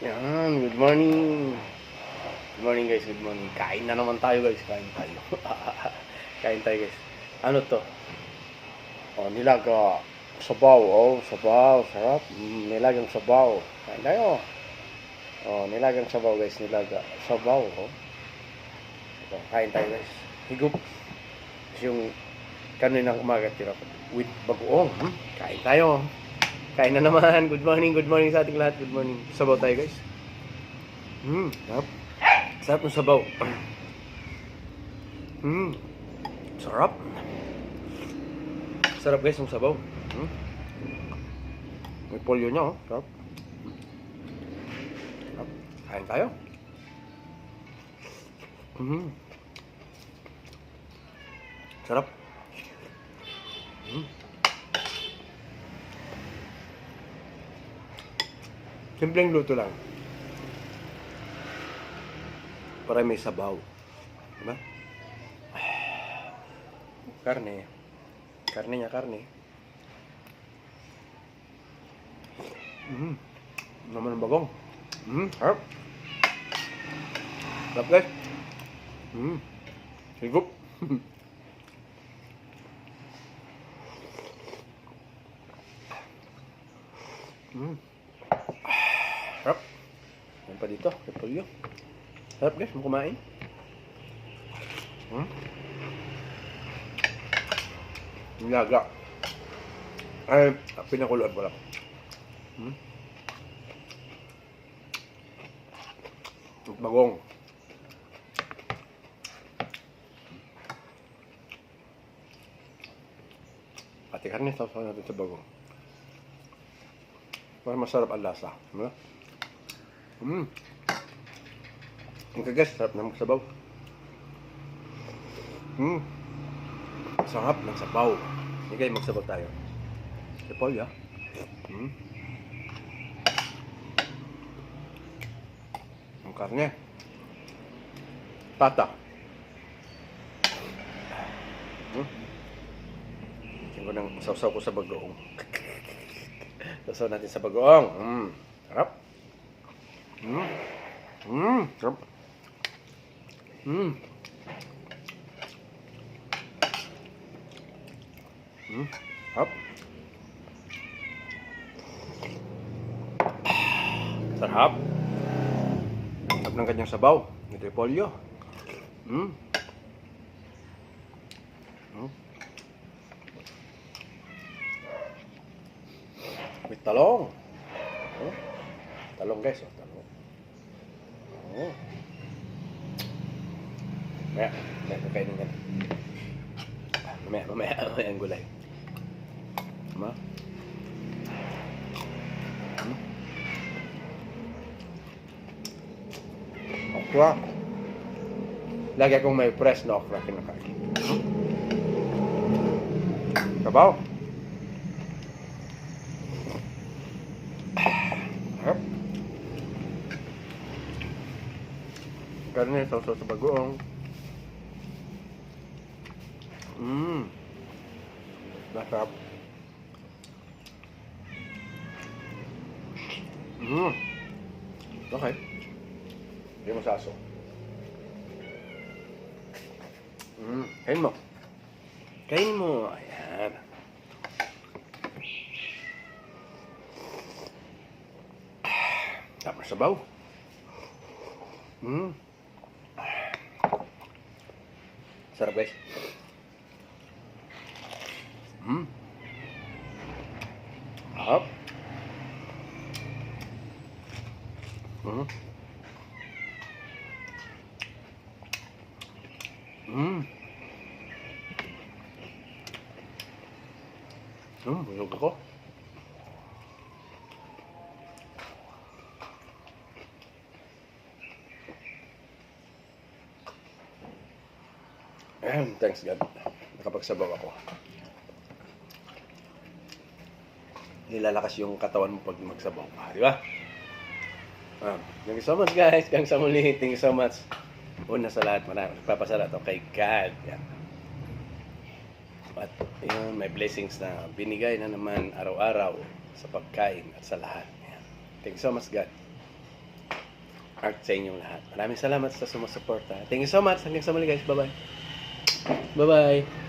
Yan, good morning. Good morning guys, good morning. Kain na naman tayo guys, kain tayo. kain tayo guys. Ano to? Oh, nilaga. Sabaw, oh, sabaw, sarap. Mm, nilagang sabaw. Kain tayo. Oh, nilagang sabaw guys, nilaga. Sabaw, oh. Ito, kain tayo guys. Higup. Tapos yung kaninang umaga tira with bagoong. Hmm? Kain tayo. Kain na naman. Good morning, good morning sa ating lahat. Good morning. Sabaw tayo guys. Hmm, sarap. Sarap ng sabaw. Hmm, sarap. Sarap guys ng sabaw. Hmm? May polio niya oh. Sarap. Sarap. Kain tayo. Hmm. Sarap. Hmm. Simpleng luto lang. Para may sabaw. Diba? Karne. Karne niya, karne. Mm. Naman ang bagong. Mm, harap. Sarap guys. Mm. Higup. mm. Pa dito. Repolyo. Harap guys, mo kumain. Hmm? Nilaga. Ay, pinakuluan ko lang. Hmm? Bagong. Pati karne, sausaw natin sa bagong. Para masarap ang lasa. Diba? Mm. Ang kagas, sarap ng sabaw. Mm. Sarap ng sabaw. Kayo magsabaw tayo. Paul, ya? Mm. Ang karne. Pata. Mm. Tingin ko ng ko sa bagoong. sausaw natin sa bagoong. Mm. Sarap. Mm. Mm. Sarap. Mm. Mm. Sarap. Sarap. Sarap ng kanyang sabaw. Yung polio. Mm. Mm. With talong. Oh. Talong guys, oh, talong. Oh. Mamaya, mamaya, kakainin ka na. Mamaya, mamaya, mamaya ang gulay. Tama? Hmm? Okra. Lagi akong may press na okra kinakain. Hmm? Kabaw. Karne, sausaw sa bagoong. Mmm. Masarap. Mmm. Okay. Hindi mo saso. Mmm. Kain mo. Kain mo. Ayan. Tama sabaw. Mmm. Sarap guys. Hmm. Up. Hmm. Hmm. Hmm, busog ako. Thanks God. Nakapagsabaw ako. nilalakas yung katawan mo pag magsabaw ka, di ba? Ah, thank you so much guys. Hanggang sa muli. Thank you so much. Una sa lahat, marami. Nagpapasalamat ako kay God. Yan. At yun, may blessings na binigay na naman araw-araw sa pagkain at sa lahat. Yan. Thank you so much God. art sa inyong lahat. Maraming salamat sa sumusuporta. Thank you so much. Hanggang sa muli guys. Bye-bye. Bye-bye.